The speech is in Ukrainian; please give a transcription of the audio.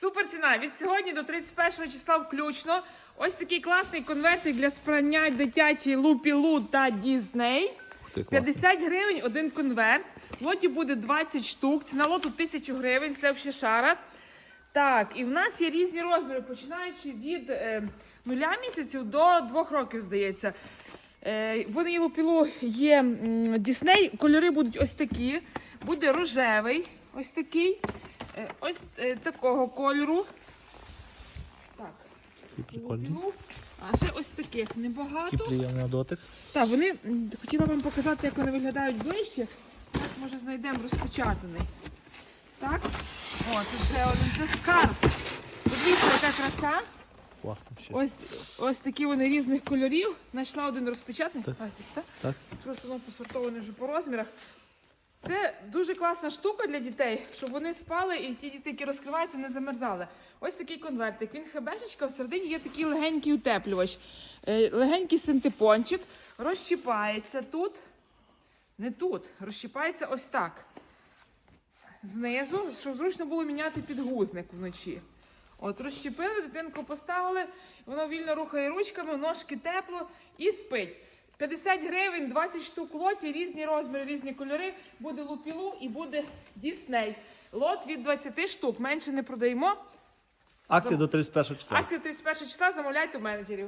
Супер ціна. Від сьогодні до 31 числа включно. Ось такий класний конвертик для спрання дитячий Лупілу та Дізней. 50 гривень один конверт. В лоті буде 20 штук. Ціна лоту 1000 гривень. Це взагалі шара. Так, і в нас є різні розміри, починаючи від е, нуля місяців до двох років, здається. Е, вони лупілу є Дісней. Кольори будуть ось такі. Буде рожевий, ось такий. Е, ось е, такого кольору. Так. А ще ось таких небагато. приємний на дотик. Так, вони хотіла вам показати, як вони виглядають ближче. Зараз, може, знайдемо розпечатаний. Так. О, тут ще один це скарб. Подивіться, яка краса. Класно ще. Ось, ось такі вони різних кольорів. Знайшла один розпечатаний. Бачите, так? Так. Просто воно посортоване вже по розмірах. Це дуже класна штука для дітей, щоб вони спали і ті діти, які розкриваються, не замерзали. Ось такий конвертик. Він хебешечка, всередині є такий легенький утеплювач. Е, легенький синтепончик. Розщіпається тут. Не тут. Розщіпається ось так. Знизу, щоб зручно було міняти підгузник вночі. От розщепили, дитинку поставили, воно вільно рухає ручками, ножки тепло і спить. 50 гривень, 20 штук лоті, різні розміри, різні кольори. Буде лупілу і буде Дісней. Лот від 20 штук. Менше не продаємо. Акція до 31 числа. Акція 31 числа замовляйте у менеджерів.